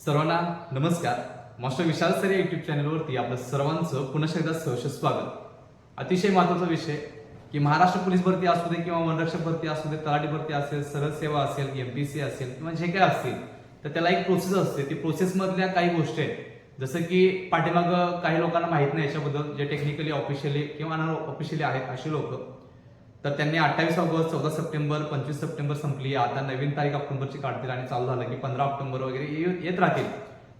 सर्वांना नमस्कार. Master Vishal sir या युट्यूब चॅनलवरती आपलं सर्वांचं पुन्हा एकदा सहर्ष स्वागत. अतिशय महत्त्वाचा विषय की महाराष्ट्र पोलीस भरती असू दे किंवा वनरक्षक भरती असू दे तलाठी भरती असेल सरळ सेवा असेल एमपीसी असेल किंवा जे काय असतील तर त्याला एक प्रोसेस असते. ती प्रोसेस मधल्या काही गोष्टी आहेत. जसं की पाठीमाग काही लोकांना माहीत नाही याच्याबद्दल जे टेक्निकली ऑफिशियली किंवा ऑफिशियली आहेत अशी लोक. तर त्यांनी अठ्ठावीस ऑगस्ट चौदा सप्टेंबर पंचवीस सप्टेंबर संपली. आता नवीन तारीख ऑक्टोबरची काढतील आणि चालू झालं की पंधरा ऑक्टोबर वगैरे येत राहतील.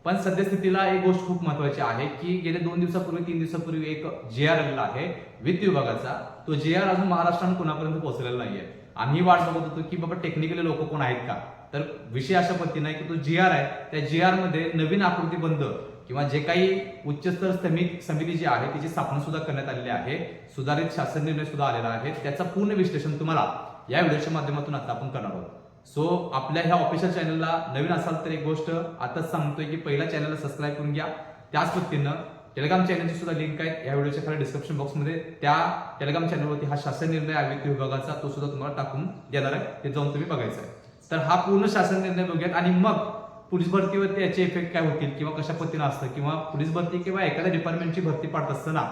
पण सद्यस्थितीला एक गोष्ट खूप महत्वाची आहे की गेल्या दोन दिवसापूर्वी तीन दिवसापूर्वी एक जे आर आलेला आहे वित्त विभागाचा. तो जे आर अजून महाराष्ट्रात कोणापर्यंत पोहोचलेला नाहीये. आम्ही वाट बघत होतो की बाबा टेक्निकली लोक कोण आहेत का? तर विषय अशा पद्धतीने की तो जी आर आहे. त्या जी आरमध्ये नवीन आकृती बंद. किंवा जे काही उच्चस्तर समिती समिती जी आहे तिची स्थापना सुद्धा करण्यात आलेली आहे सुधारित शासन निर्णय सुद्धा आलेला आहे त्याचं पूर्ण विश्लेषण तुम्हाला या व्हिडिओच्या माध्यमातून आता आपण करणार आहोत. सो आपल्या ह्या ऑफिशियल चॅनलला नवीन असाल तर एक गोष्ट आताच सांगतोय की पहिल्या चॅनलला सबस्क्राईब करून घ्या. त्याच पद्धतीनं टेलिग्राम चॅनलची सुद्धा लिंक आहे. या व्हिडिओच्या खाली डिस्क्रिप्शन बॉक्समध्ये त्या टेलिग्राम चॅनलवरती हा शासन निर्णय आयुक्त विभागाचा तो सुद्धा तुम्हाला टाकून देणार आहे. ते जाऊन तुम्ही बघायचा आहे. तर हा पूर्ण शासन निर्णय बघूयात आणि मग पोलीस भरतीवर याचे इफेक्ट काय होतील किंवा कशा पद्धतीनं असतं? किंवा पोलीस भरती किंवा एखाद्या डिपार्टमेंटची भरती पाडत असताना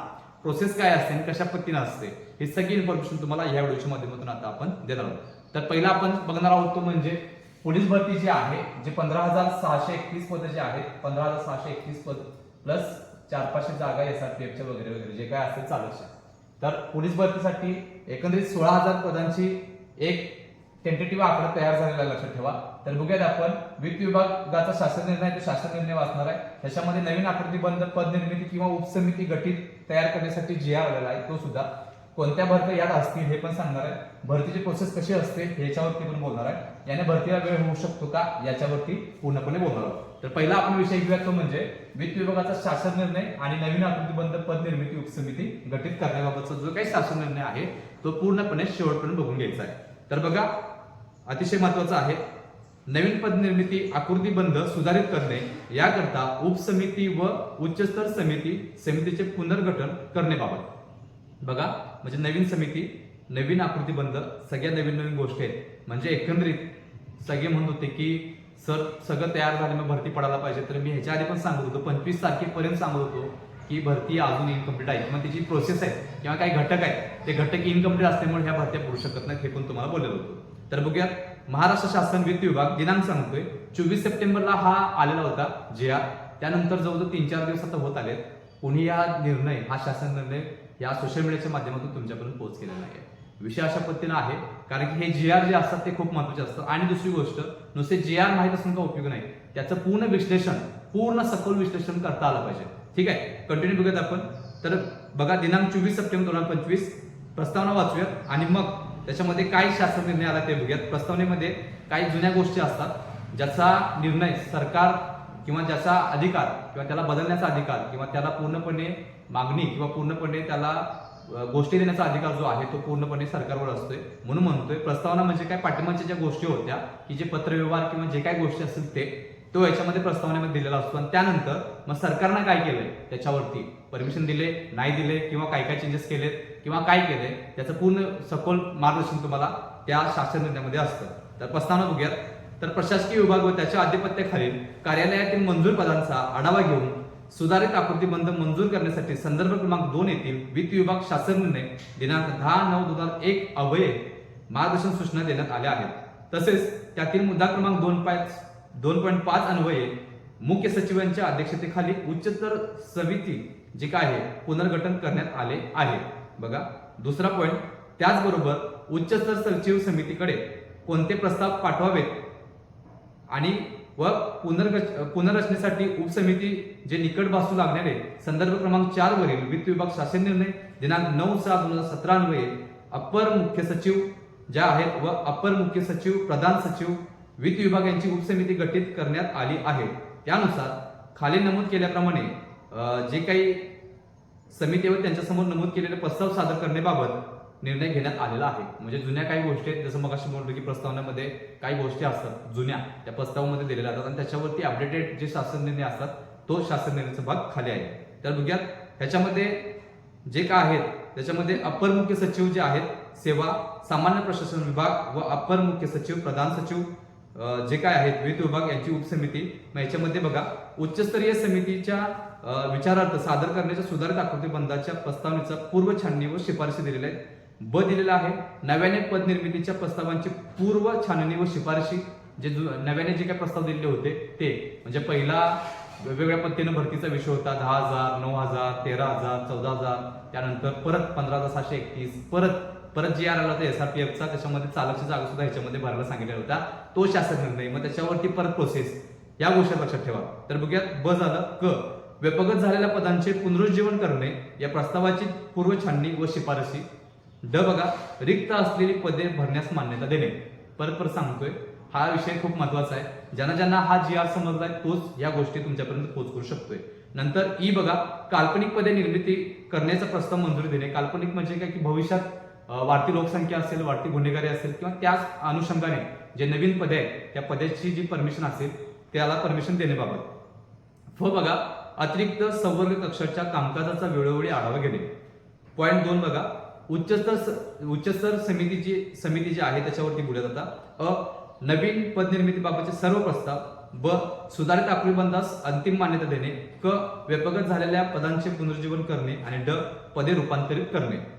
प्रोसेस काय असते आणि कशा पद्धतीनं असते? हे सगळी इन्फॉर्मेशन तुम्हाला या व्हिडिओच्या माध्यमातून आता आपण देणार आहोत. तर पहिला आपण बघणार आहोत तो म्हणजे पोलीस भरती जी आहे जे पंधरा हजार सहाशे एकतीस पद जे आहेत पंधरा हजार सहाशे एकतीस पद प्लस चार पाचशे जागा एस आर पी एफच्या वगैरे वगैरे जे काय असेल चालू तर पोलीस भरतीसाठी एकंदरीत सोळा हजार पदांची एक टेंटेटिव्ह आकडा तयार झालेला लक्षात ठेवा. तर बघूयात आपण वित्त विभागाचा शासन निर्णय तो शासन निर्णय वाचणार आहे. त्याच्यामध्ये नवीन आकृती बंद पद निर्मिती किंवा उपसमिती गठीत तयार करण्यासाठी जे आलेला आहे तो सुद्धा कोणत्या भरत्या यात असतील हे पण सांगणार आहे. भरतीची प्रोसेस कशी असते ह्याच्यावरती पण बोलणार आहे. याने भरतीला वेळ होऊ शकतो का याच्यावरती पूर्णपणे बोलणार आहोत. तर पहिला आपण विषय घेऊया तो म्हणजे वित्त विभागाचा शासन निर्णय आणि नवीन आकृतीबंध पद निर्मिती उपसमिती गठीत करण्याबाबतचा जो काही शासन निर्णय आहे तो पूर्णपणे शेवटपर्यंत बघून घ्यायचा आहे. तर बघा अतिशय महत्वाचं आहे. नवीन पद निर्मिती आकृती सुधारित करणे याकरता उपसमिती व उच्चस्तर समिती समितीचे पुनर्गठन करण्याबाबत बघा म्हणजे नवीन समिती नवीन आकृतीबंध सगळ्या नवीन नवीन गोष्टी आहेत. म्हणजे एकंदरीत सगळे म्हणत होते की सर सगळं तयार झालं मग भरती पडायला पाहिजे. तर मी ह्याच्या आधी पण सांगत होतो पंचवीस तारखेपर्यंत सांगत होतो की भरती अजून इनकम्प्लीट आहे. मग त्याची प्रोसेस आहे किंवा काही घटक आहेत ते घटक इनकम्प्लीट असल्यामुळे ह्या भरत्या पडू शकत नाहीत हे पण तुम्हाला बोललेलं होतो. तर बघूयात. महाराष्ट्र शासन वित्त विभाग दिनांक सांगतोय. चोवीस सप्टेंबरला हा आलेला होता जे आर त्यानंतर जवळजवळ तीन चार दिवस आता होत आले. कोणी हा निर्णय हा शासन निर्णय या सोशल मीडियाच्या माध्यमातून तुमच्यापर्यंत पोहोच केलेला आहे विषय अशा पद्धतीनं आहे कारण की हे जे आर जे असतात ते खूप महत्त्वाचे असतात आणि दुसरी गोष्ट नुसते जे आर माहीत असून का उपयोग नाही त्याचं पूर्ण विश्लेषण पूर्ण सखोल विश्लेषण करता आलं पाहिजे. ठीक आहे? कंटिन्यू बघूयात आपण. तर बघा दिनांक चोवीस सप्टेंबर दोन हजार पंचवीस. प्रस्तावना वाचूयात. आणि मग त्याच्यामध्ये काय शासन निर्णय आला ते बघूयात. प्रस्तावनेमध्ये काही जुन्या गोष्टी असतात. ज्याचा निर्णय सरकार किंवा ज्याचा अधिकार किंवा त्याला बदलण्याचा अधिकार किंवा त्याला पूर्णपणे मागणी किंवा पूर्णपणे त्याला गोष्टी देण्याचा अधिकार जो आहे तो पूर्णपणे सरकारवर असतोय. म्हणून म्हणतोय प्रस्तावना म्हणजे काय? पाठिंबाच्या ज्या गोष्टी होत्या की जे पत्रव्यवहार किंवा जे काय गोष्टी असतील ते तो याच्यामध्ये प्रस्तावनेमध्ये दिलेला असतो. आणि त्यानंतर मग सरकारनं काय केलंय? त्याच्यावरती परमिशन दिले नाही दिले किंवा काय काय चेंजेस केलेत? किंवा काय केलंय त्याचं पूर्ण सखोल मार्गदर्शन तुम्हाला त्या शासन निर्णयामध्ये असतं. तर प्रस्तावना बघूयात. तर प्रशासकीय विभाग व त्याच्या आधिपत्याखालील कार्यालयातील मंजूर पदांचा आढावा घेऊन सुधारित आकृतीबंध मंजूर करण्यासाठी संदर्भ क्रमांक दोन येथील वित्त विभाग शासन निर्णय दिनांक दहा नऊ दोन हजार एक अवये मार्गदर्शन सूचना देण्यात आल्या आहेत. तसेच त्यातील मुद्दा क्रमांक दोन पाच दोन पॉईंट पाच अन्वये मुख्य सचिवांच्या अध्यक्षतेखाली उच्चतर समिती जे काय आहे पुनर्गठन करण्यात आले आहे. बघा. दुसरा पॉईंट त्याचबरोबर उच्चस्तर सचिव समितीकडे कोणते प्रस्ताव पाठवावेत? आणि व पुनर्ग पुनर्रचनेसाठी उपसमिती जे निकट भासू लागणारे संदर्भ क्रमांक चार वरील वित्त विभाग शासन निर्णय दिनांक नऊ सहा दोन हजार सतरा अन्वये अप्पर मुख्य सचिव ज्या आहेत व अप्पर मुख्य सचिव प्रधान सचिव वित्त विभाग यांची उपसमिती गठीत करण्यात आली आहे. त्यानुसार खाली नमूद केल्याप्रमाणे जे काही समितीवर त्यांच्यासमोर नमूद केलेले प्रस्ताव सादर करण्याबाबत निर्णय घेण्यात आलेला आहे. म्हणजे जुन्या काही गोष्टी आहेत जसं मग अशी म्हणतो की प्रस्तावनामध्ये काही गोष्टी असतात जुन्या त्या प्रस्तावामध्ये दिलेल्या असतात. आणि त्याच्यावरती अपडेटेड जे शासन निर्णय असतात तो शासन निर्णयाचा भाग खाली आहे. तर बघूयात ह्याच्यामध्ये जे काय आहेत त्याच्यामध्ये अपर मुख्य सचिव जे आहेत सेवा सामान्य प्रशासन विभाग व अपर मुख्य सचिव प्रधान सचिव जे काय आहेत वित्त विभाग यांची उपसमिती. मग याच्यामध्ये बघा उच्चस्तरीय समितीच्या विचारार्थ सादर करण्याच्या सुधारित आकृती बंदाच्या प्रस्तावनेचा पूर्व छाननी व शिफारशी दिलेल्या आहेत. ब दिलेला आहे नव्याने पदनिर्मितीच्या प्रस्तावांची पूर्व छाननी व शिफारशी. जे नव्याने जे काही प्रस्ताव दिलेले होते ते. म्हणजे पहिला वेगवेगळ्या पद्धतीनं भरतीचा विषय होता दहा हजार नऊ हजार तेरा हजार चौदा हजार. त्यानंतर परत पंधरा हजार सहाशे एकतीस परत परत जी आर आला होता एसआरपीएफचा त्याच्यामध्ये चालकची जागा सुद्धा ह्याच्यामध्ये भरायला सांगितलेला होता. तो शासन निर्णय. मग त्याच्यावरती परत प्रोसेस या गोष्टी लक्षात ठेवा. तर बघूयात ब झालं क. व्यपगत झालेल्या पदांचे पुनरुज्जीवन करणे या प्रस्तावाची पूर्व छाननी व शिफारशी. ड बघा रिक्त असलेली पदे भरण्यास मान्यता देणे. परत परत सांगतोय हा विषय खूप महत्त्वाचा आहे. ज्यांना ज्यांना हा जी आर समजलाय तोच या गोष्टी तुमच्यापर्यंत पोहोचवू शकतोय. नंतर ई बघा काल्पनिक पदे निर्मिती करण्याचा प्रस्ताव मंजुरी देणे. काल्पनिक म्हणजे काय? की भविष्यात वाढती लोकसंख्या असेल वाढती गुन्हेगारी असेल किंवा त्याच अनुषंगाने जे नवीन पदे आहेत त्या पदाची जी परमिशन असेल त्याला परमिशन देण्याबाबत. फ बघा अतिरिक्त संवर्ग कक्षाच्या कामकाजाचा वेळोवेळी आढावा घेणे. पॉईंट दोन बघा उच्चस्तर उच्चस्तर समितीची समिती जी आहे त्याच्यावरती बोलत आता. अ नवीन पदनिर्मितीबाबतचे सर्व प्रस्ताव. ब सुधारित आकृतीबंधास अंतिम मान्यता देणे. क व्यपगत झालेल्या पदांचे पुनरुज्जीवन करणे. आणि ड पदे रूपांतरित करणे.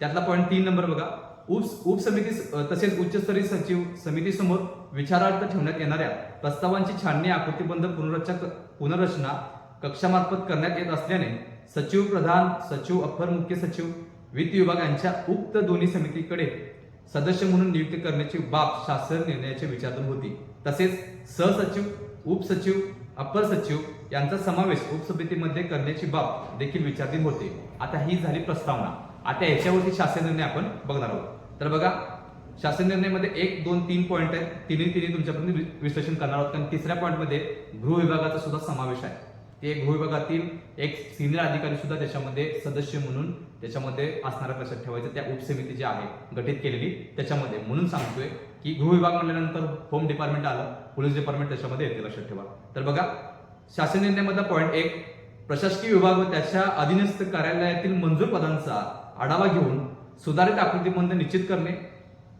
त्यातला पॉईंट तीन नंबर बघा. उप उपसमिती तसेच उच्चस्तरीय सचिव समितीसमोर विचारार्थ ठेवण्यात येणाऱ्या प्रस्तावांची छाननी आकृतीबंध पुनर्रचना पुनर्रचना कक्षामार्फत करण्यात येत असल्याने सचिव प्रधान सचिव अप्पर मुख्य सचिव वित्त विभाग यांच्या उक्त दोन्ही समितीकडे सदस्य म्हणून नियुक्त करण्याची बाब शासन निर्णयाचे विचारणा होती. तसेच सहसचिव उपसचिव अप्पर सचिव यांचा समावेश उपसमितीमध्ये करण्याची बाब देखील विचारली होते. आता ही झाली प्रस्तावना. आता याच्यावरती शासन निर्णय आपण बघणार आहोत. तर बघा शासन निर्णयमध्ये एक दोन तीन पॉईंट आहेत. तिन्ही तिन्ही तुमच्यापर्यंत विश्लेषण करणार आहोत. कारण तिसऱ्या पॉईंटमध्ये गृह विभागाचा सुद्धा समावेश आहे. ते गृह विभागातील एक सिनियर अधिकारी सुद्धा त्याच्यामध्ये सदस्य म्हणून त्याच्यामध्ये असणारा लक्षात ठेवायचं. त्या उपसमिती जी आहे गठीत केलेली त्याच्यामध्ये. म्हणून सांगतोय की गृह विभाग म्हणल्यानंतर होम डिपार्टमेंट आलं पोलीस डिपार्टमेंट त्याच्यामध्ये येते लक्षात ठेवा. तर बघा शासन निर्णयामधला पॉईंट एक प्रशासकीय विभाग व त्याच्या अधीनस्थ कार्यालयातील मंजूर पदांचा आढावा घेऊन सुधारित आकृतीबंध निश्चित करणे.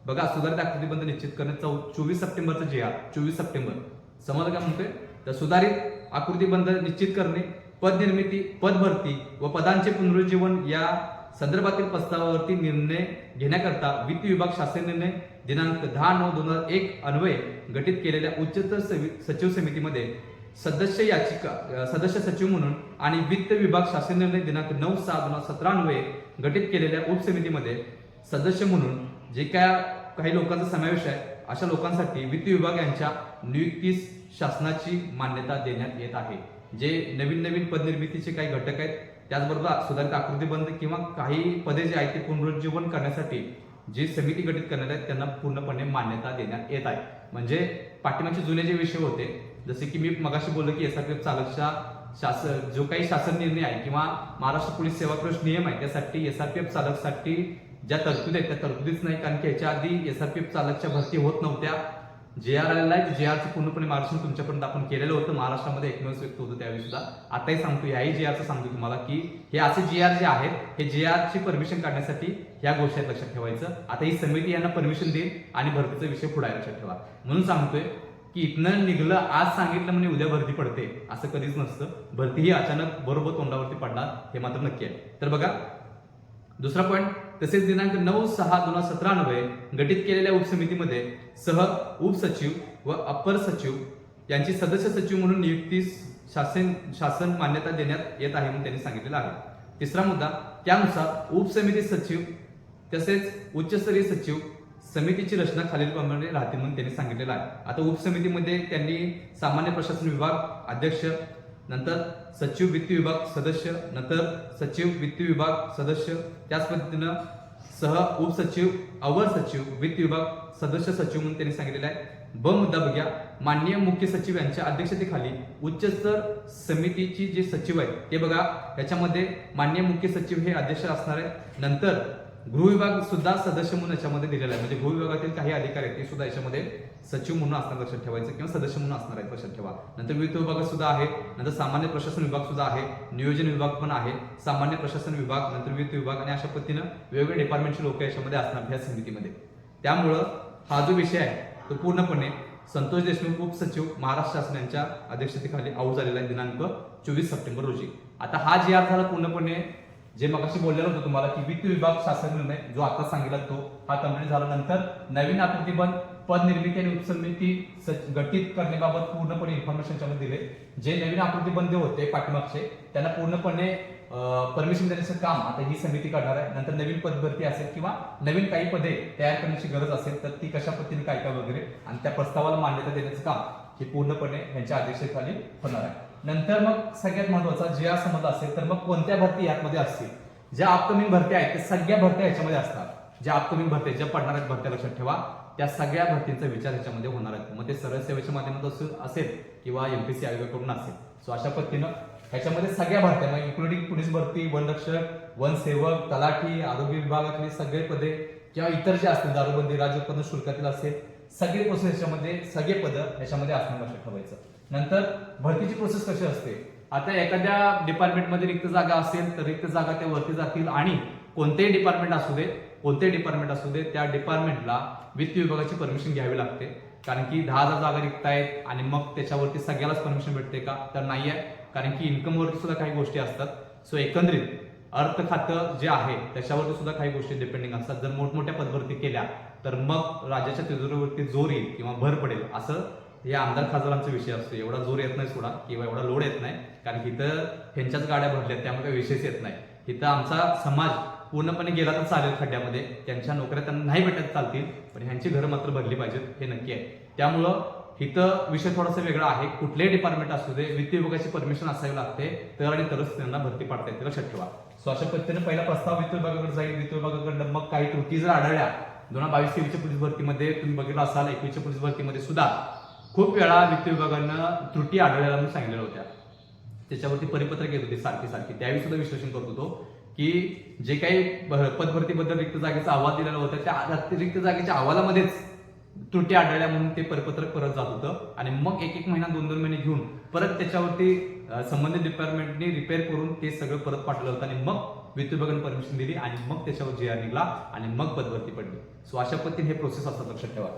बघा सुधारित आकृतीबंध निश्चित करणे. चौ चोवीस सप्टेंबरचं जे आहे चोवीस सप्टेंबर. समजलं काय म्हणतोय? तर सुधारित आकृतीबंध निश्चित करणे पदनिर्मिती पदभरती पद भरती व पदांचे पुनरुज्जीवन या संदर्भातील प्रस्तावावरती निर्णय घेण्याकरता वित्त विभाग शासन निर्णय दिनांक दहा नऊ दोन हजार एक अन्वये गठीत केलेल्या उच्चतर सवि- सचिव समितीमध्ये सदस्य याचिका सदस्य सचिव म्हणून आणि वित्त विभाग शासन निर्णय दिनांक नऊ सहा दोन हजार सतरा अन्वये गठीत केलेल्या उपसमितीमध्ये सदस्य म्हणून जे काय काही लोकांचा समावेश आहे अशा लोकांसाठी वित्त विभाग यांच्या नियुक्तीस शासनाची मान्यता देण्यात येत आहे. जे नवीन नवीन पदनिर्मितीचे काही घटक आहेत त्याचबरोबर सुधारित आकृतीबंध किंवा काही पदे जे आहेत ते पुनरुज्जीवन करण्यासाठी जी समिती गठीत करण्यात आहेत त्यांना पूर्णपणे मान्यता देण्यात येत आहे. म्हणजे पाठिंबाचे जुने जे विषय होते जसे की मी मगाशी बोललो की एस आर के एफ चालकच्या शासन जो काही शासन निर्णय आहे किंवा महाराष्ट्र पोलीस सेवा प्रवेश नियम आहे त्यासाठी एस आर केफ चालकसाठी ज्या तरतुदी आहेत त्या तरतुदीच नाही कारण की ह्याच्या आधी एस आर केफ चालकच्या भरती होत नव्हत्या. जे आर आलेला आहे जे आरचं पूर्णपणे मार्गदर्शन तुमच्यापर्यंत आपण केलेलं होतं महाराष्ट्रामध्ये एकमेव व्यक्त होतं त्यावेळी सुद्धा. आताही सांगतो याही जे आरचं सांगतो तुम्हाला की हे असे जे आर जे आहेत हे जे आरची परमिशन काढण्यासाठी ह्या गोष्टी लक्षात ठेवायचं. आता ही समिती यांना परमिशन देईल आणि भरतीचा विषय पुढे लक्षात ठेवा. म्हणून सांगतोय की इथनं निघलं आज सांगितलं म्हणजे उद्या भरती पडते. असं कधीच नसतं. भरती ही अचानक बरोबर तोंडावरती पडणार हे मात्र नक्की आहे. तर बघा दुसरा पॉईंट तसेच दिनांक नऊ सहा दोन हजार सतरा नव्हे गठीत केलेल्या उपसमितीमध्ये सह उपसचिव व अप्पर सचिव यांची सदस्य सचिव म्हणून नियुक्ती शासन शासन मान्यता देण्यात येत आहे म्हणून त्यांनी सांगितलेलं आहे. तिसरा मुद्दा त्यानुसार उपसमिती सचिव तसेच उच्चस्तरीय सचिव समितीची रचना खालीलप्रमाणे राहते म्हणून त्यांनी सांगितलेलं आहे. आता उपसमितीमध्ये त्यांनी सामान्य प्रशासन विभाग अध्यक्ष नंतर सचिव वित्त विभाग सदस्य नंतर सचिव वित्त विभाग सदस्य त्याच पद्धतीनं सह उपसचिव अवर सचिव वित्त विभाग सदस्य सचिव म्हणून त्यांनी सांगितलेलं आहे. ब मुद्दा बघ्या. माननीय मुख्य सचिव यांच्या अध्यक्षतेखाली उच्चस्तर समितीची जे सचिव आहेत ते बघा. याच्यामध्ये माननीय मुख्य सचिव हे अध्यक्ष असणार आहे नंतर गृह विभाग सुद्धा सदस्य म्हणून याच्यामध्ये दिलेला आहे. म्हणजे गृह विभागातील काही अधिकारी आहेत ते सुद्धा याच्यामध्ये सचिव म्हणून असणार लक्षात ठेवायचं किंवा सदस्य म्हणून असणार आहेत लक्षात ठेवा. नंतर वित्त विभाग सुद्धा आहे नंतर सामान्य प्रशासन विभाग सुद्धा आहे नियोजन विभाग पण आहे सामान्य प्रशासन विभाग नंतर वित्त विभाग आणि अशा पद्धतीनं वेगवेगळ्या डिपार्टमेंटचे लोक याच्यामध्ये असणार ह्या समितीमध्ये. त्यामुळं हा जो विषय आहे तो पूर्णपणे संतोष देशमुख उपसचिव महाराष्ट्र शासन यांच्या अध्यक्षतेखाली आऊट झालेला आहे दिनांक चोवीस सप्टेंबर रोजी. आता हा जी आर झाला पूर्णपणे जे मगाशी बोललेलं होतं तुम्हाला की वित्त विभाग शासन निर्णय जो आता सांगितला तो हा कंप्लीट झाल्यानंतर नवीन आकृतीबंध पद निर्मिती आणि उपसमिती गठीत करण्याबाबत पूर्णपणे इन्फॉर्मेशन दिले. जे नवीन आकृतीबंध होते पाठीमागचे त्यांना पूर्णपणे परमिशन देण्याचं काम आता ही समिती करणार आहे. नंतर नवीन पदभरती असेल किंवा नवीन काही पदे तयार करण्याची गरज असेल तर ती कशा पद्धतीने काय काय वगैरे आणि त्या प्रस्तावाला मान्यता देण्याचं काम हे पूर्णपणे यांच्या अध्यक्षतेखाली होणार आहे. नंतर मग सगळ्यात महत्त्वाचा जे समज संबंध असेल तर मग कोणत्या भरती यामध्ये असतील? ज्या अपकमिंग भरत्या आहेत त्या सगळ्या भरत्या याच्यामध्ये असतात. ज्या अपकमिंग भरत्या ज्या पडणार आहेत भरत्या लक्षात ठेवा. त्या सगळ्या भरतींचा विचार याच्यामध्ये होणार आहे मग ते सरळ सेवेच्या माध्यमातून असेल- असेल किंवा एमपीसी आयोगाकडून असेल. सो अशा पद्धतीनं ह्याच्यामध्ये सगळ्या भरत्या मग इन्क्लुडिंग पोलीस भरती वनरक्षक वनसेवक तलाठी आरोग्य विभागातले सगळे पदे किंवा इतर जे असतील दारूबंदी राज्य उत्पन्न शुल्कातील असेल सगळे प्रोसेस याच्यामध्ये सगळे पद याच्यामध्ये असणं लक्षात ठेवायचं नंतर भरतीची प्रोसेस कशी असते? आता एखाद्या डिपार्टमेंटमध्ये रिक्त जागा असेल तर रिक्त जागा त्या वरती जातील आणि कोणतेही डिपार्टमेंट असू दे कोणतेही डिपार्टमेंट असू दे त्या डिपार्टमेंटला वित्त विभागाची परमिशन घ्यावी लागते. कारण की दहा हजार जागा रिक्त आहेत आणि मग त्याच्यावरती सगळ्यालाच परमिशन भेटते का? तर नाही आहे. कारण की इन्कमवरती सुद्धा काही गोष्टी असतात. सो एकंदरीत अर्थ खातं जे आहे त्याच्यावरती सुद्धा काही गोष्टी डिपेंडिंग असतात. जर मोठमोठ्या पदभरती केल्या तर मग राज्याच्या तिजोरीवरती जोर येईल किंवा भर पडेल असं हे आमदार खासदारांचा विषय असतो. एवढा जोर येत नाही सोडा किंवा एवढा लोड येत नाही. कारण इथं ह्यांच्याच गाड्या भरल्या त्यामुळे काही विषयच येत नाही. इथं आमचा समाज पूर्णपणे गेला तर चालेल खड्ड्यामध्ये. त्यांच्या नोकऱ्या त्यांना नाही भेटत चालतील पण ह्यांची घरं मात्र भरली पाहिजेत हे नक्की आहे. त्यामुळं इथं विषय थोडासा वेगळा आहे. कुठलेही डिपार्टमेंट असू दे वित्त विभागाची परमिशन असावी लागते तर आणि तरच त्यांना भरती पाडता येते लक्षात ठेवा. सो अशा पद्धतीने पहिला प्रस्ताव वित्त विभागाकडे जाईल. वित्त विभागाकडनं मग काही त्रुटी जर आढळल्या दोन हजार बावीस तेवीसच्या पोलीस भरतीमध्ये तुम्ही बघितलं असाल एकवीसच्या पोलीस भरतीमध्ये सुद्धा खूप वेळा वित्त विभागानं त्रुटी आढळल्या म्हणून सांगितलेल्या होत्या. त्याच्यावरती परिपत्रक येत होते सारखी सारखी. त्यावेळी सुद्धा विश्लेषण करत होतो की जे काही पदभरतीबद्दल रिक्त जागेचा अहवाल दिलेला होता त्या रिक्त जागेच्या अहवालामध्येच त्रुटी आढळल्या म्हणून ते परिपत्रक परत जात होतं. आणि मग एक एक महिना दोन दोन महिने घेऊन परत त्याच्यावरती संबंधित डिपार्टमेंटने रिपेअर करून ते सगळं परत पाठवलं होतं. आणि मग वित्त परमिशन दिली आणि मग त्याच्यावर जे आर निघला आणि मग पदभरती पडली. सो अशा पद्धतीने हे प्रोसेस असतात लक्षात ठेवा.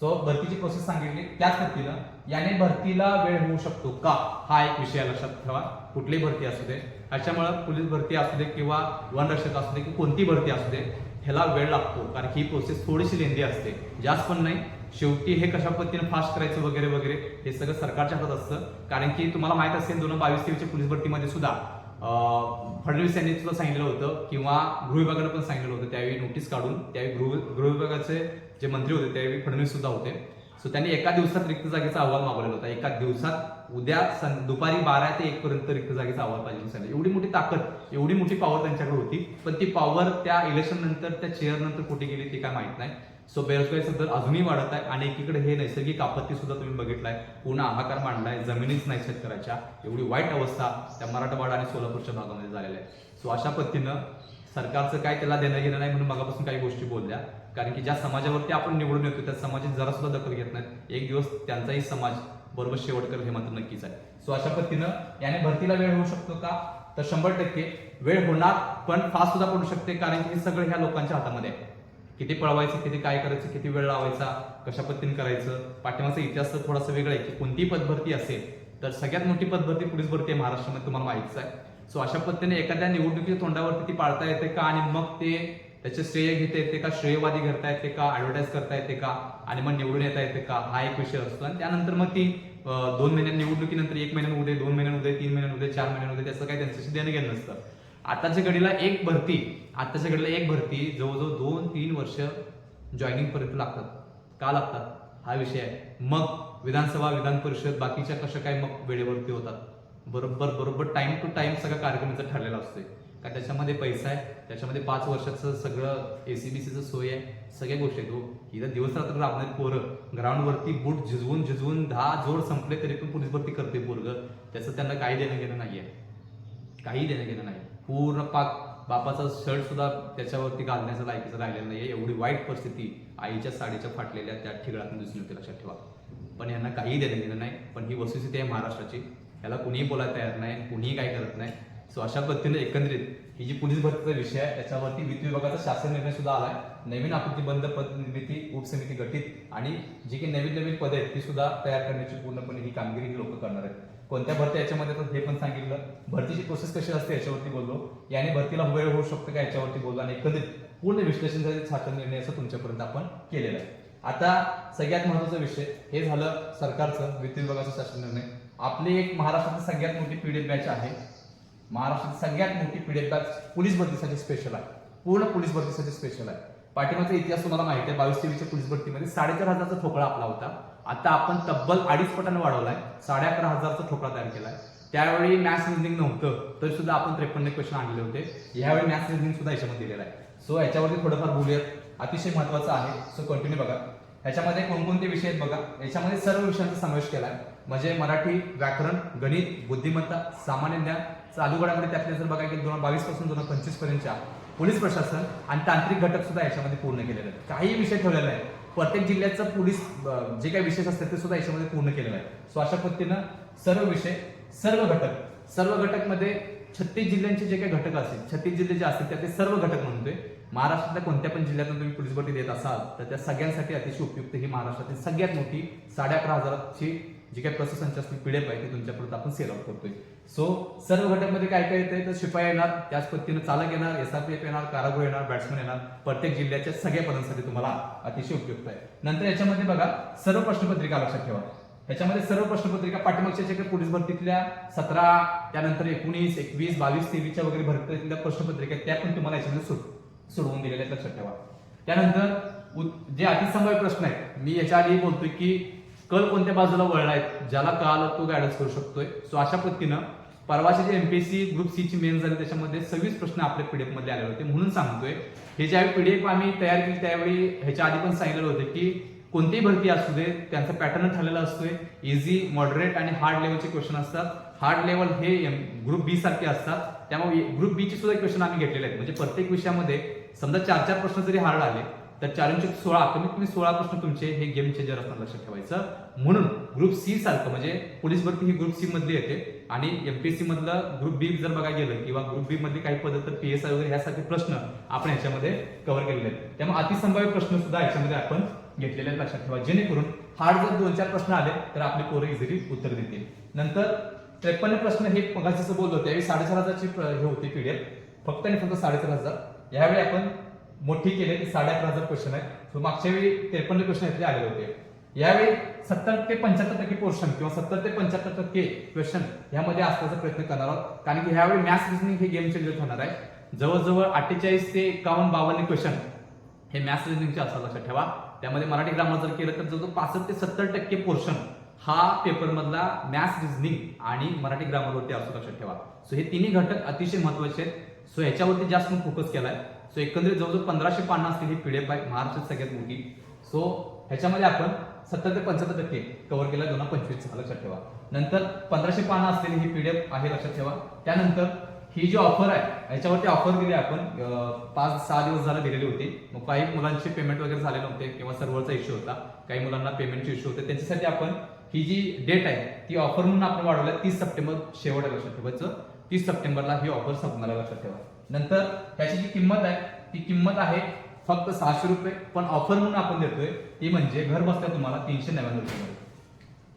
सो भरतीची प्रोसेस सांगितली. त्याच पद्धतीनं याने भरतीला वेळ होऊ शकतो का? हा एक विषय लक्षात ठेवा. कुठलीही भरती असू दे. त्याच्यामुळे पोलीस भरती असू दे किंवा वनरक्षक असू दे की कोणती भरती असू दे ह्याला वेळ लागतो. कारण ही प्रोसेस थोडीशी लेंदी असते. जास्त पण नाही. शेवटी हे कशा पद्धतीने फास्ट करायचं वगैरे वगैरे हे सगळं सरकारच्या हातात असतं. कारण की तुम्हाला माहीत असेल दोन हजार बावीस तेवीसच्या पोलीस भरतीमध्ये सुद्धा फडणवीस यांनी सुद्धा सांगितलं होतं किंवा गृह विभागानं पण सांगितलं होतं त्यावेळी नोटीस काढून त्यावेळी गृह गृह विभागाचे जे मंत्री होते त्यावेळी फडणवीस सुद्धा होते. सो त्यांनी एका दिवसात रिक्त जागेचा अहवाल मागवलेला होता. एका दिवसात उद्या सं- दुपारी बारा ते एक पर्यंत रिक्त जागेचा अहवाल पाहिजे सांगितलं एवढी मोठी ताकद एवढी मोठी पॉवर त्यांच्याकडे होती. पण ती पॉवर त्या इलेक्शन नंतर त्या चेअर नंतर कुठे गेली ते काय माहीत नाही. सो बेरोजगारीचा दर अजूनही वाढत आहे आणि एकीकडे हे नैसर्गिक आपत्ती सुद्धा तुम्ही बघितलाय. पुन्हा हाहाकार मांडलाय जमिनीच नाही शेतकऱ्याच्या. एवढी वाईट अवस्था त्या मराठवाडा आणि सोलापूरच्या भागामध्ये झालेल्या आहे. सो अशा पद्धतीनं सरकारचं काय त्याला देणं घेणं नाही म्हणून मगापासून काही गोष्टी बोलल्या. कारण की ज्या समाजावरती आपण निवडून येतो त्या समाजात जरा सुद्धा दखल घेत नाहीत. एक दिवस त्यांचाही समाज बरोबर शेवट करेल हे मात्र नक्कीच आहे. सो अशा पद्धतीनं याने भरतीला वेळ होऊ शकतो का? तर शंभर टक्के. वेळ होणार पण फास्ट सुद्धा पडू शकते कारण की हे सगळं ह्या लोकांच्या हातामध्ये आहे. किती पळवायचं किती काय करायचं किती वेळ लावायचा कशा पद्धतीने करायचं? पाठिंबाचा इतिहास तर थोडासा वेगळा आहे की कोणती पदभरती असेल तर सगळ्यात मोठी पदभरती पोलीस भरती आहे महाराष्ट्रामध्ये तुम्हाला माहितीच आहे. सो अशा पद्धतीने एखाद्या निवडणुकीच्या तोंडावरती ती पाळता येते का? आणि मग ते त्याचे श्रेय घेता येते का? श्रेयवादी करता येते का? ऍडव्हर्टाईज करता येते का? आणि मग निवडून येता येते का? हा एक विषय असतो. आणि त्यानंतर मग ती दोन महिन्या निवडणुकीनंतर एक महिन्यात उद्या दोन महिन्यात उद्या तीन महिन्यात उद्या चार महिन्यात उदे त्याचं काही त्यांच्याशी देणं घेणं नसतं. आताच्या घडीला एक भरती आताच्या घडीला एक भरती जवळजवळ दोन तीन वर्ष जॉईनिंगपर्यंत लागतात. का लागतात? हा विषय आहे. मग विधानसभा विधान परिषद बाकीच्या कशा काय मग वेळेवरती होतात? बरोबर बरोबर टाईम टू टाईम सगळं कार्यक्रमाचं ठरलेला असतोय. का त्याच्यामध्ये पैसा आहे? त्याच्यामध्ये पाच वर्षाचं सगळं ए सी डी सीचं सोय आहे? सगळ्या गोष्टी आहेत हो. इथं दिवस रात्र राबणारी पोरं ग्राउंडवरती बूट झिजवून झिजवून दहा जोड संपले तरी पण पोलीस भरती करते पोरग. त्याचं त्यांना काही देणं घेणं आहे काही देणं घेणं नाही. पूर्ण पाक बापाचा शर्ट सुद्धा त्याच्यावरती घालण्याचं लायकीचं राहिलेलं नाहीये. एवढी वाईट परिस्थिती आईच्या साडीच्या फाटलेल्या त्या ठिगळातून दिसून येते लक्षात ठेवा. पण यांना काही देणं घेणं नाही. पण ही वस्तुस्थिती आहे महाराष्ट्राची. याला कुणीही बोलायला तयार नाही कुणीही काय करत नाही. सो अशा पद्धतीने एकंदरीत ही जी पोलीस भरतीचा विषय आहे त्याच्यावरती वित्त विभागाचा शासन निर्णय सुद्धा आला आहे नवीन आपत्तीबंध पद उपसमिती गठीत आणि जी काही नवीन नवीन पदे आहेत ती सुद्धा तयार करण्याची पूर्णपणे ही कामगिरी ही लोक करणार आहेत. कोणत्या भरती याच्यामध्ये तर हे पण सांगितलं. भरतीची प्रोसेस कशी असते याच्यावरती बोललो. याने भरतीला वेळ होऊ शकतो का याच्यावरती बोललो आणि एकंदरीत पूर्ण विश्लेषण शासन निर्णय असं तुमच्यापर्यंत आपण केलेलं आहे. आता सगळ्यात महत्त्वाचा विषय हे झालं सरकारचं वित्त विभागाचं शासन निर्णय. आपली एक महाराष्ट्रातील सगळ्यात मोठी पीडीएफ बॅच आहे. महाराष्ट्रात सगळ्यात मोठी पीडीएफ बॅच पोलीस भरतीसाठी स्पेशल आहे. पूर्ण पोलीस भरतीसाठी स्पेशल आहे. पाठीमागचा इतिहास तुम्हाला माहिती आहे बावीस तेवीसच्या पोलीस भरतीमध्ये साडेचार हजारचा ठोकळा आपला होता. आता आपण तब्बल अडीच पटाने वाढवलाय साडे अकरा हजारचा ठोकळा तयार केलाय. त्यावेळी मॅथ्स रिजनिंग नव्हतं तरी सुद्धा आपण त्रेपन्न क्वेश्चन आणले होते. यावेळी मॅथ्स रिजनिंग सुद्धा याच्यामध्ये दिलेला आहे. सो याच्यावरती थोडंफार बोलूयात. अतिशय महत्वाचं आहे. सो कंटिन्यू बघा. ह्याच्यामध्ये कोणकोणते विषय आहेत बघा? याच्यामध्ये सर्व विषयांचा समावेश केला आहे म्हणजे मराठी व्याकरण गणित बुद्धिमत्ता सामान्य ज्ञान चालू घडामध्ये त्यातले जर बघा गेलं दोन हजार बावीसपासून दोन हजार पंचवीस पर्यंतच्या पोलीस प्रशासन आणि तांत्रिक घटक सुद्धा याच्यामध्ये पूर्ण केलेले आहेत. काही विषय ठेवलेला आहे प्रत्येक जिल्ह्याचं पोलीस जे काही विषय असतात ते सुद्धा याच्यामध्ये पूर्ण केलेलं आहे. सो अशा पद्धतीनं सर्व विषय सर्व घटक सर्व घटकमध्ये छत्तीस जिल्ह्यांचे जे काही घटक असतील छत्तीस जिल्हे जे असतील त्यातले सर्व घटक म्हणतोय. महाराष्ट्रातल्या कोणत्या पण जिल्ह्यातून तुम्ही पोलीस भरती देत असाल तर त्या सगळ्यांसाठी अतिशय उपयुक्त ही महाराष्ट्रातील सगळ्यात मोठी साडे अकरा हजाराची जे काही प्रशासनची असतील पिढे आहे ती तुमच्यापर्यंत आपण सेल आउट करतोय. सो सर्व घटकमध्ये काय काय येतंय तर शिपाई येणार त्याच पद्धतीनं चालक येणार एसआरपीएफ येणार कारागृह येणार बॅट्समन येणार प्रत्येक जिल्ह्याच्या सगळ्या पदांसाठी तुम्हाला अतिशय उपयुक्त आहे. नंतर याच्यामध्ये बघा सर्व प्रश्नपत्रिका लक्षात ठेवा. त्याच्यामध्ये सर्व प्रश्नपत्रिका पाठीमागच्या जे काही पोलीस भरतीतल्या सतरा त्यानंतर एकोणीस एकवीस बावीस तेवीसच्या वगैरे भरतीतल्या प्रश्नपत्रिका त्या पण तुम्हाला याच्यामध्ये सोड सोडवून दिलेल्या लक्षात ठेवा. त्यानंतर जे अतिसंभाव्य प्रश्न आहेत मी याच्या आधी बोलतोय की कल कोणत्या बाजूला वळला आहे ज्याला कळालं तो गायडन्स करू शकतोय. सो अशा पद्धतीनं परवाचे जे एमपीएससी ग्रुप सी ची मेन झाली त्याच्यामध्ये सव्वीस प्रश्न आपल्या पीडीएफमध्ये आले होते. म्हणून सांगतोय हे ज्यावेळी पीडीएफ आम्ही तयार केली त्यावेळी ह्याच्या आधी पण सांगितलं होतं की कोणतीही भरती असू दे त्यांचा पॅटर्न ठरलेला असतोय. इझी मॉडरेट आणि हार्ड लेवलचे क्वेश्चन असतात. हार्ड लेवल हे ग्रुप बी सारखे असतात. त्यामुळे ग्रुप बी चे सुद्धा क्वेश्चन आम्ही घेतलेले आहेत. म्हणजे प्रत्येक विषयामध्ये समजा चार चार प्रश्न जरी हार्ड आले तर चॅलेंज सोळा कमीत कमी सोळा प्रश्न तुमचे हे गेम चेंजर असतात लक्षात ठेवायचं. म्हणून ग्रुप सी सारखं म्हणजे पोलीस भरती ही ग्रुप सी मधली येते आणि एमपीएससी मधलं ग्रुप बी जर बघायला गेलं किंवा ग्रुप बी मधली काही पद तर पीएसआय वगैरे ह्यासारखे प्रश्न आपण याच्यामध्ये कव्हर केलेले आहेत. त्यामुळे अतिसंभाव्य प्रश्न सुद्धा याच्यामध्ये आपण घेतलेले आहेत लक्षात ठेवा. जेणेकरून हार्ड जर दोन चार प्रश्न आले तर आपले पोरं इझिली उत्तर देतील. नंतर त्रेपन्न प्रश्न हे मगाशी जसं बोललो त्यावेळी साडेचार हजारची हे होती पीडीएफ फक्त आणि फक्त साडेचार हजार. यावेळी आपण मोठी केली की साडे अकरा हजार क्वेश्चन आहे मागच्या वेळी त्रेपन्न क्वेश्चन इथले आले होते. यावेळी सत्तर ते पंच्याहत्तर टक्के पोर्शन किंवा सत्तर ते पंच्याहत्तर टक्के क्वेश्चन यामध्ये असण्याचा प्रयत्न करणार आहोत. कारण की ह्यावेळी मॅथ्स रिजनिंग हे गेम चेंजर होणार आहे. जवळजवळ अठ्ठेचाळीस ते एकावन्न बावन्न क्वेश्चन हे मॅथ्स रिजनिंगचे असतात लक्षात ठेवा. त्यामध्ये मराठी ग्रामर जर केलं तर जवळजवळ पासष्ट ते सत्तर टक्के पोर्शन हा पेपरमधला मॅथ्स रिझनिंग आणि मराठी ग्रामरवरती असतो लक्षात ठेवा. सो हे तिन्ही घटक अतिशय महत्त्वाचे आहेत. सो ह्याच्यावरती जास्त फोकस केलाय. सो एकंदरीत जवळजवळ पंधराशे पानं असतील ही पी डी एफ आहे महाराष्ट्रात सगळ्यात मोठी. सो ह्याच्यामध्ये आपण सत्तर ते पंच्याहत्तर टक्के कव्हर केला दोन पंचवीसचा पंचवीस लक्षात ठेवा. नंतर पंधराशे पानं असलेली ही पी डी एफ आहे लक्षात ठेवा. त्यानंतर ही जी ऑफर आहे याच्यावरती ऑफर दिली आपण पाच सहा दिवस झाला दिलेली होती. मग काही मुलांचे पेमेंट वगैरे झाले नव्हते किंवा सर्व्हरचा इश्यू होता. काही मुलांना पेमेंटचे इश्यू होते. त्यांच्यासाठी आपण ही जी डेट आहे ती ऑफर म्हणून आपण वाढवल्या तीस सप्टेंबर शेवट आहे लक्षात ठेवायचं. तीस सप्टेंबरला ही ऑफर संपणार लक्षात ठेवा. नंतर त्याची जी किंमत आहे ती किंमत आहे फक्त सहाशे रुपये. पण ऑफर म्हणून आपण देतोय ती म्हणजे घर बसल्या तुम्हाला तीनशे नव्याण्णव रुपये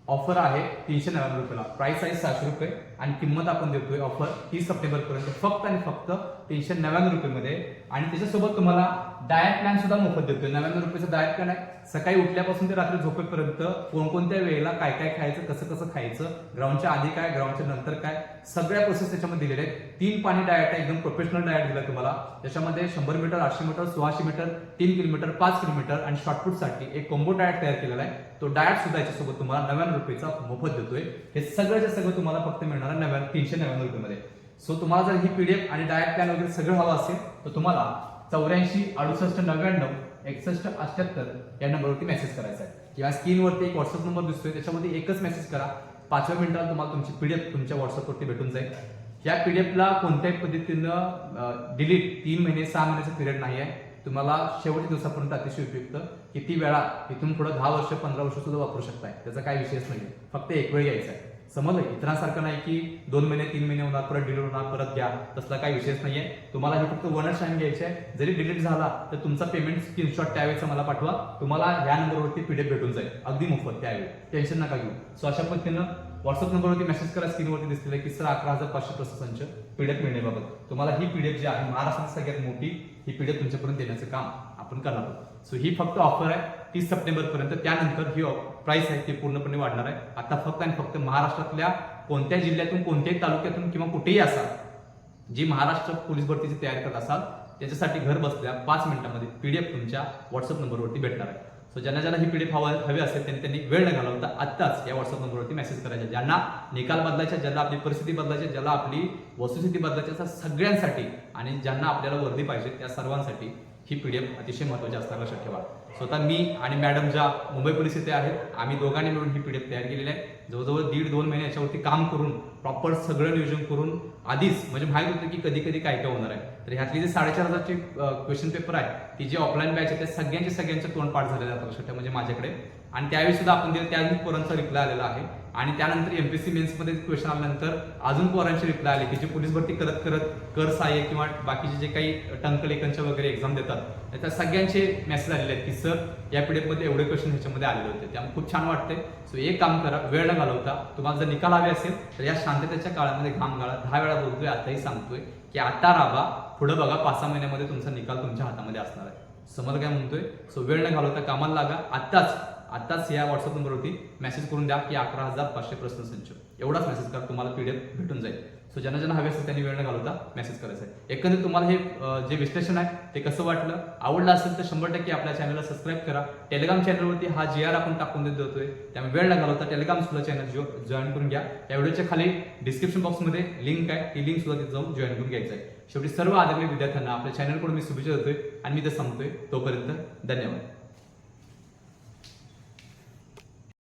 ऑफर आहे तीनशे नव्याण्णव रुपयाला. प्राइस आहे सहाशे रुपये. आणि किंमत आपण देतोय ऑफर तीस सप्टेंबरपर्यंत फक्त आणि फक्त तीनशे नव्याण्णव रुपयेमध्ये. आणि त्याच्यासोबत तुम्हाला डायट प्लॅन सुद्धा मोफत देतोय. नव्याण्णव रुपयाचा डायट प्लॅन आहे. सकाळी उठल्यापासून ते रात्री झोपेपर्यंत कोणकोणत्या वेळेला काय काय खायचं कसं कसं खायचं ग्राउंडच्या आधी काय ग्राउंडच्या नंतर काय सगळ्या प्रोसेस त्याच्यामध्ये दिलेल्या आहेत. तीन पाणी डायट आहे एकदम प्रोफेशनल डायट दिला तुम्हाला. त्याच्यामध्ये शंभर मीटर आठशे मीटर सोळाशे मीटर तीन किलोमीटर पाच किलोमीटर आणि शॉर्टफूटसाठी एक कॉम्बो डायट तयार केलेला आहे. तो डायट सुद्धा याच्यासोबत तुम्हाला नव्याण्णव रुपयेचा मोफत देतोय. हे सगळ्याच्या सगळं तुम्हाला फक्त मिळणार आहे नव्या तीनशे नव्याण्णव रुपयामध्ये. सो तुम्हाला जर ही पीडीएफ आणि डायट प्लॅन वगैरे सगळं हवं असेल तर तुम्हाला चौऱ्याऐंशी अडुसष्ट नव्याण्णव एकसष्ट अठ्याहत्तर या नंबरवरती मेसेज करायचा आहे. किंवा स्क्रीनवरती एक व्हॉट्सअप नंबर दिसतोय त्याच्यामध्ये एकच मेसेज करा. पाचव्या मिनिटाला तुम्हाला तुमची पीडीएफ तुमच्या व्हॉट्सअपवरती भेटून जाईल. या पीडीएफला कोणत्याही पद्धतीनं डिलीट तीन महिने सहा महिन्याचा पिरियड नाही आहे. तुम्हाला शेवटच्या दिवसापर्यंत अतिशय उपयुक्त. किती वेळा इथून पुढे दहा वर्ष पंधरा वर्ष सुद्धा वापरू शकताय. त्याचा काही विशेष नाही फक्त एक वेळ यायचा आहे. समजलं? इतरांसारखं नाही की दोन महिने तीन महिने होणार परत डिलीट होणार परत घ्या. तसला काही विषयच नाहीये. तुम्हाला हे फक्त वन टाइम घ्यायचे आहे जरी डिलीट झाला तर तुमचा पेमेंट स्क्रीनशॉट त्यावेळेचा मला पाठवा. तुम्हाला ह्या नंबरवरती पीडीएफ भेटून जाईल. अगदी मोफत त्यावेळी. टेन्शन नका घेऊ. सो अशा पद्धतीनं व्हॉट्सअप नंबरवरती मेसेज करा स्क्रीनवरती दिसलेलं की सर अकरा हजार पाचशे प्रस्तुतांच पीडीएफ मिळण्याबाबत तुम्हाला ही पीडीएफ जी आहे महाराष्ट्रात सगळ्यात मोठी ही पीडीएफ तुमच्यापर्यंत देण्याचं काम आपण करणार आहोत. सो ही फक्त ऑफर आहे. तीस सप्टेंबरपर्यंत. त्यानंतर ही प्राईस आहे ती पूर्णपणे वाढणार आहे. आता फक्त आणि फक्त महाराष्ट्रातल्या कोणत्या जिल्ह्यातून कोणत्याही तालुक्यातून किंवा कुठेही असाल जी महाराष्ट्र पोलीस भरतीची तयारी करत असाल त्याच्यासाठी घर बसल्या पाच मिनिटांमध्ये पीडीएफ तुमच्या व्हॉट्सअप नंबरवरती भेटणार आहे. सो ज्यांना ज्यांना ही पीडीएफ हवा हवी असेल त्यांनी त्यांनी वेळ न घालवता आत्ताच या व्हॉट्सअप नंबरवरती मेसेज करायचा. ज्यांना निकाल बदलायचा ज्याला आपली परिस्थिती बदलायची ज्याला आपली वस्तुस्थिती बदलायची सगळ्यांसाठी आणि ज्यांना आपल्याला वर्दी पाहिजे त्या सर्वांसाठी ही पी डी एफ अतिशय महत्त्वाची असणार लक्षात ठेवा स्वतः मी आणि मॅडम ज्या मुंबई पोलीस येथे आहेत आम्ही दोघांनी मिळून ही पी डी एफ तयार केलेली आहे. जवळजवळ दीड दोन महिने याच्यावरती काम करून प्रॉपर सगळं नियोजन करून आधीच म्हणजे माहीत होतं की कधी कधी काय काय होणार आहे. तर ह्यातली जे साडेचार हजारची क्वेश्चन पेपर आहे ती जी ऑफलाईन बॅच आहे त्या सगळ्यांचे सगळ्यांचे तोंड पाठ झालेले लक्षात ठेवा म्हणजे माझ्याकडे. आणि त्यावेळी सुद्धा आपण दिलं त्याही पोरांचा रिप्लाय आलेला आहे. आणि त्यानंतर एमपीसी मेन्समध्ये क्वेश्चन आल्यानंतर अजून पोरांचे रिप्लाय आले की जे पोलीस भरती करत करत कर सहाय्य किंवा बाकीचे जे काही टंकलेखनच्या वगैरे एक्झाम देतात त्या सगळ्यांचे मेसेज आलेले आहेत की सर या पिढीमध्ये एवढे क्वेश्चन ह्याच्यामध्ये आलेले होते. त्यामुळे खूप छान वाटते सो एक काम करा वेळ न घालवता तुम्हाला जर निकाल हवे असेल तर या शांततेच्या काळामध्ये घाम गाळा दहा वेळा बोलतोय आताही सांगतोय की आता राबा पुढे बघा पाच सहा महिन्यामध्ये तुमचा निकाल तुमच्या हातामध्ये असणार आहे. समज काय म्हणतोय? सो वेळ न घालवता कामाला लागा. आत्ताच आत्ताच या व्हॉट्सअप नंबरवरती मेसेज करून द्या की अकरा हजार पाचशे प्रश्न संच. एवढाच मेसेज करा तुम्हाला पीडीएफ भेटून जाईल. सो ज्यांना ज्यांना हवे असेल त्यांनी वेळ न घालवता मेसेज करायचा आहे. एकंदरीत तुम्हाला हे जे विश्लेषण आहे ते कसं वाटलं? आवडलं असेल तर शंभर टक्के आपल्या चॅनलला सबस्क्राईब करा. टेलिग्राम चॅनलवरती हा जी आर आपण टाकून देत होतोय त्यामुळे वेळ न घालवता टेलिग्राम सुद्धा चॅनल जॉईन करून घ्या. या व्हिडिओच्या खाली डिस्क्रिप्शन बॉक्समध्ये लिंक आहे. ती लिंक सुद्धा तिथे जाऊन जॉईन करून घ्यायचं आहे. शेवटी सर्व आदरणीय विद्यार्थ्यांना आपल्या चॅनलकडून मी शुभेच्छा देतोय आणि मी ते सांगतोय तोपर्यंत धन्यवाद.